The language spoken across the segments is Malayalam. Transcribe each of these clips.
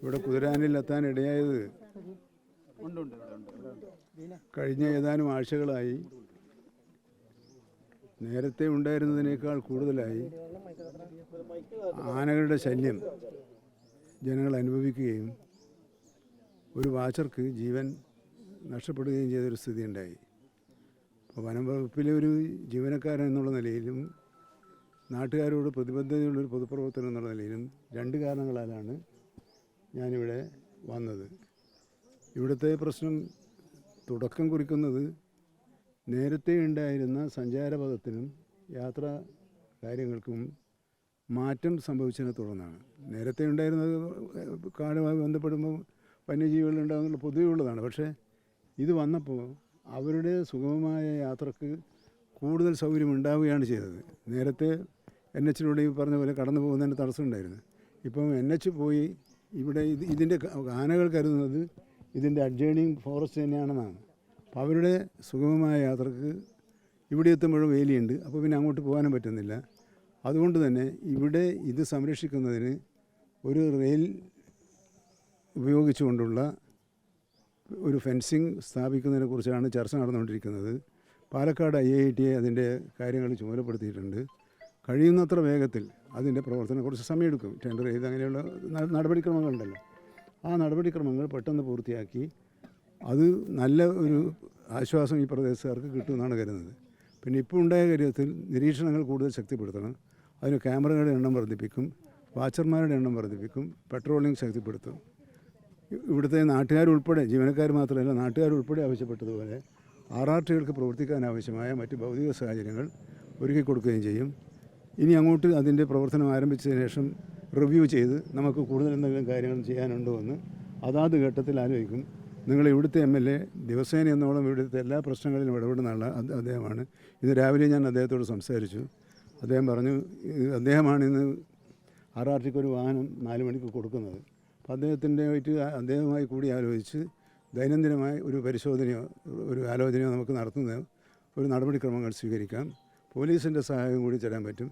ഇവിടെ കുതിരാനിൽ എത്താൻ ഇടയായത് കഴിഞ്ഞ ഏതാനും ആഴ്ചകളായി. നേരത്തെ ഉണ്ടായിരുന്നതിനേക്കാൾ കൂടുതലായി ആനകളുടെ ശല്യം ജനങ്ങൾ അനുഭവിക്കുകയും ഒരു വാച്ചർക്ക് ജീവൻ നഷ്ടപ്പെടുകയും ചെയ്തൊരു സ്ഥിതി ഉണ്ടായി അപ്പോൾ വനം വകുപ്പിലെ ഒരു ജീവനക്കാരൻ എന്നുള്ള നിലയിലും നാട്ടുകാരോട് പ്രതിബദ്ധതയുള്ളൊരു പൊതുപ്രവർത്തനം എന്നുള്ള നിലയിലും രണ്ട് കാരണങ്ങളാലാണ് ഞാനിവിടെ വന്നത്. ഇവിടുത്തെ പ്രശ്നം തുടക്കം കുറിക്കുന്നത് നേരത്തെ ഉണ്ടായിരുന്ന സഞ്ചാരപഥത്തിനും യാത്രാ കാര്യങ്ങൾക്കും മാറ്റം സംഭവിച്ചതിനെ തുടർന്നാണ്. നേരത്തെ ഉണ്ടായിരുന്നത് കാടുമായി ബന്ധപ്പെടുമ്പോൾ വന്യജീവികൾ ഉണ്ടാകുന്നുള്ള പൊതുവെ ഉള്ളതാണ് പക്ഷേ ഇത് വന്നപ്പോൾ അവരുടെ സുഗമമായ യാത്രയ്ക്ക് കൂടുതൽ സൗകര്യം ഉണ്ടാവുകയാണ് ചെയ്തത്. നേരത്തെ എൻ എച്ചിലൂടെ ഈ പറഞ്ഞ പോലെ കടന്നു പോകുന്നതിന് തടസ്സം ഉണ്ടായിരുന്നു ഇപ്പം എൻ എച്ച് പോയി ഇവിടെ ഇത് ഇതിന്റെ ആനകൾ കരുതുന്നത് ഇതിന്റെ അഡ്ജേണിങ് ഫോറസ്റ്റ് തന്നെയാണെന്നാണ്. അപ്പോൾ അവരുടെ സുഗമമായ യാത്രയ്ക്ക് ഇവിടെ എത്തുമ്പോഴും വേലിയുണ്ട്. അപ്പോൾ പിന്നെ അങ്ങോട്ട് പോകാനും പറ്റുന്നില്ല. അതുകൊണ്ട് തന്നെ ഇവിടെ ഇത് സംരക്ഷിക്കുന്നതിന് ഒരു റെയിൽ ഉപയോഗിച്ചുകൊണ്ടുള്ള ഒരു ഫെൻസിങ് സ്ഥാപിക്കുന്നതിനെ കുറിച്ചാണ് ചർച്ച നടന്നുകൊണ്ടിരിക്കുന്നത്. പാലക്കാട് ഐ ഐ ടി അതിന്റെ കാര്യങ്ങൾ ചുമതലപ്പെടുത്തിയിട്ടുണ്ട്. കഴിയുന്നത്ര വേഗത്തിൽ അതിന്റെ പ്രവർത്തനം കുറച്ച് സമയമെടുക്കും. ടെൻഡർ ചെയ്ത് അങ്ങനെയുള്ള നടപടിക്രമങ്ങളുണ്ടല്ലോ. ആ നടപടിക്രമങ്ങൾ പെട്ടെന്ന് പൂർത്തിയാക്കി അത് നല്ല ഒരു ആശ്വാസം ഈ പ്രദേശക്കാർക്ക് കിട്ടുമെന്നാണ് കരുതുന്നത്. പിന്നെ ഇപ്പോൾ ഉണ്ടായ കാര്യത്തിൽ നിരീക്ഷണങ്ങൾ കൂടുതൽ ശക്തിപ്പെടുത്തണം. അതിന് ക്യാമറകളുടെ എണ്ണം വർദ്ധിപ്പിക്കും. വാച്ചർമാരുടെ എണ്ണം വർദ്ധിപ്പിക്കും. പെട്രോളിംഗ് ശക്തിപ്പെടുത്തും. ഇവിടുത്തെ നാട്ടുകാരുൾപ്പെടെ ജീവനക്കാർ മാത്രമല്ല നാട്ടുകാരുൾപ്പെടെ ആവശ്യപ്പെട്ടതുപോലെ ആർ ആർ ടികൾക്ക് പ്രവർത്തിക്കാൻ ആവശ്യമായ മറ്റ് ഭൗതിക സാഹചര്യങ്ങൾ ഒരുക്കി കൊടുക്കുകയും ചെയ്യും. ഇനി അങ്ങോട്ട് അതിന്റെ പ്രവർത്തനം ആരംഭിച്ചതിന് ശേഷം റിവ്യൂ ചെയ്ത് നമുക്ക് കൂടുതൽ എന്തെങ്കിലും കാര്യങ്ങൾ ചെയ്യാനുണ്ടോ എന്ന് അതാത് ഘട്ടത്തിൽ ആലോചിക്കും. നിങ്ങൾ ഇവിടുത്തെ എം എൽ എ ദിവസേന എന്നോളം ഇവിടുത്തെ എല്ലാ പ്രശ്നങ്ങളിലും ഇടപെടുന്ന ആളാണ് അദ്ദേഹമാണ്. ഇന്ന് രാവിലെ ഞാൻ അദ്ദേഹത്തോട് സംസാരിച്ചു. അദ്ദേഹം പറഞ്ഞു അദ്ദേഹമാണ് ഇന്ന് ആർ ആർ ടിക്ക് ഒരു വാഹനം നാല് മണിക്ക് കൊടുക്കുന്നത്. അപ്പോൾ അദ്ദേഹത്തിന്റെ ആയിട്ട് അദ്ദേഹവുമായി കൂടി ആലോചിച്ച് ദൈനംദിനമായി ഒരു പരിശോധനയോ ഒരു ആലോചനയോ നമുക്ക് നടത്തുന്ന ഒരു നടപടിക്രമങ്ങൾ സ്വീകരിക്കാം. പോലീസിന്റെ സഹായം കൂടി തരാൻ പറ്റും.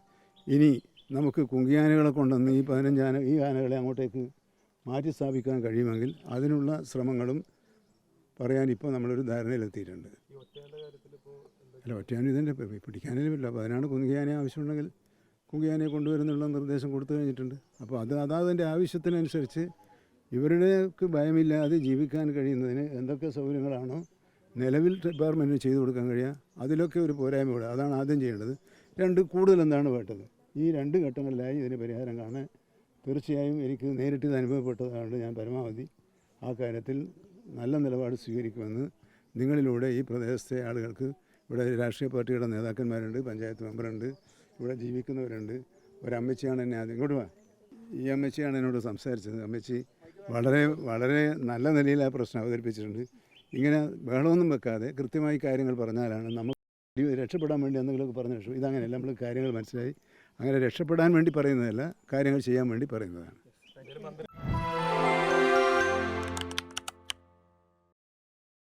ഇനി നമുക്ക് കുങ്കിയാനകളെ കൊണ്ടുവന്ന് ഈ പതിനഞ്ച് ആന ഈ ആനകളെ അങ്ങോട്ടേക്ക് മാറ്റി സ്ഥാപിക്കാൻ കഴിയുമെങ്കിൽ അതിനുള്ള ശ്രമങ്ങളും പറയാൻ ഇപ്പോൾ നമ്മളൊരു ധാരണയിലെത്തിയിട്ടുണ്ട്. അല്ല ഒറ്റയാന ഇതിന്റെ പിടിക്കാനില്ല അപ്പോൾ അതിനാണ് കുങ്കിയാനെ ആവശ്യമുണ്ടെങ്കിൽ കുങ്കിയാനെ കൊണ്ടുവരുന്നുള്ള നിർദ്ദേശം കൊടുത്തു കഴിഞ്ഞിട്ടുണ്ട്. അപ്പോൾ അത് അതാതിന്റെ ആവശ്യത്തിനനുസരിച്ച് ഇവരുടെക്ക് ഭയമില്ലാതെ ജീവിക്കാൻ കഴിയുന്നതിന് എന്തൊക്കെ സൗകര്യങ്ങളാണോ നിലവിൽ ഡിപ്പാർട്ട്മെന്റിന് ചെയ്തു കൊടുക്കാൻ കഴിയുക അതിലൊക്കെ ഒരു പോരായ്മ കൂടെ അതാണ് ആദ്യം ചെയ്യേണ്ടത്. രണ്ട് കൂടുതൽ എന്താണ് വേണ്ടത്? ഈ രണ്ട് ഘട്ടങ്ങളിലായി ഇതിന് പരിഹാരം കാണാൻ തീർച്ചയായും എനിക്ക് നേരിട്ട് ഇത് അനുഭവപ്പെട്ടതുകൊണ്ട് ഞാൻ പരമാവധി ആ കാര്യത്തിൽ നല്ല നിലപാട് സ്വീകരിക്കുമെന്ന് നിങ്ങളിലൂടെ ഈ പ്രദേശത്തെ ആളുകൾക്ക് ഇവിടെ രാഷ്ട്രീയ പാർട്ടിയുടെ നേതാക്കന്മാരുണ്ട് പഞ്ചായത്ത് മെമ്പറുണ്ട് ഇവിടെ ജീവിക്കുന്നവരുണ്ട്. ഒരമ്മച്ചിയാണ് എന്നെ ആദ്യം ഇങ്ങോട്ട് വാ. ഈ അമ്മച്ചിയാണ് എന്നോട് സംസാരിച്ചത്. അമ്മച്ചി വളരെ വളരെ നല്ല നിലയിൽ ആ പ്രശ്നം അവതരിപ്പിച്ചിട്ടുണ്ട്. ഇങ്ങനെ ബഹളമൊന്നും വെക്കാതെ കൃത്യമായി കാര്യങ്ങൾ പറഞ്ഞാലാണ് നമ്മൾ രക്ഷപ്പെടാൻ വേണ്ടി എന്തെങ്കിലുമൊക്കെ പറഞ്ഞ രക്ഷ ഇതങ്ങനെയല്ല നമ്മൾ കാര്യങ്ങൾ മനസ്സിലായി. അങ്ങനെ രക്ഷപ്പെടാൻ വേണ്ടി പറയുന്നതല്ല കാര്യങ്ങൾ ചെയ്യാൻ വേണ്ടി പറയുന്നതാണ്.